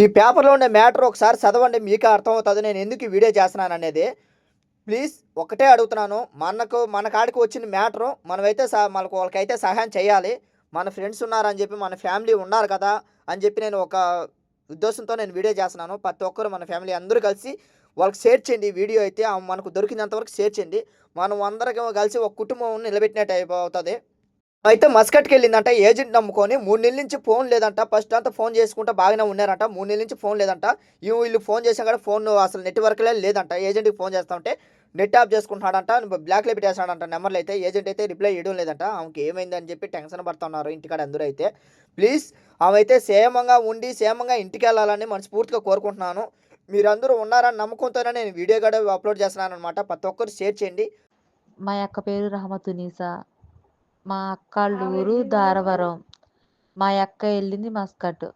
ఈ పేపర్లో ఉండే మ్యాటర్ ఒకసారి చదవండి మీకు అర్థమవుతుంది. నేను ఎందుకు వీడియో చేస్తున్నాను అనేది. ప్లీజ్ ఒకటే అడుగుతున్నాను. మనకు మన కాడికి వచ్చిన మ్యాటరు మనమైతే సహ మనకు వాళ్ళకైతే సహాయం చేయాలి. మన ఫ్రెండ్స్ ఉన్నారని చెప్పి మన ఫ్యామిలీ ఉన్నారు కదా అని చెప్పి నేను ఒక ఉద్దేశంతో నేను వీడియో చేస్తున్నాను. ప్రతి ఒక్కరు మన ఫ్యామిలీ అందరూ కలిసి వాళ్ళకి షేర్ చేయండి. వీడియో అయితే మనకు దొరికినంతవరకు షేర్ చేయండి. మనం అందరం కలిసి ఒక కుటుంబం నిలబెట్టినట్టు అయిపోతుంది. అయితే మస్కట్కి వెళ్ళిందంట ఏజెంట్ నమ్ముకొని మూడు నెలల నుంచి ఫోన్ లేదంట. ఫస్ట్ అంతా ఫోన్ చేసుకుంటా బాగానే ఉన్నారంట. మూడు నెలల నుంచి ఫోన్ లేదంట. ఇవి వీళ్ళు ఫోన్ చేసినా కూడా ఫోన్ అసలు నెట్వర్క్లే లేదంట. ఏజెంట్కి ఫోన్ చేస్తా ఉంటే నెట్ ఆఫ్ చేసుకుంటున్నాడంట బ్లాక్లో పెట్టేస్తాడంట నెంబర్లు అయితే. ఏజెంట్ అయితే రిప్లై ఇవ్వడం లేదంట. ఆమెకి ఏమైందని చెప్పి టెన్షన్ పడుతున్నారు ఇంటికాడ అందరూ అయితే. ప్లీజ్ ఆమె అయితే క్షేమంగా ఉండి క్షేమంగా ఇంటికి వెళ్ళాలని మనస్ఫూర్తిగా కోరుకుంటున్నాను. మీరందరూ ఉన్నారని నమ్మకంతోనే నేను వీడియో కూడా అప్లోడ్ చేస్తున్నాను అనమాట ప్రతి ఒక్కరు షేర్ చేయండి. మా యొక్క పేరు రహమతునీసా మా అక్క ఊరు దారవరం మా అక్క వెళ్ళింది మస్కట్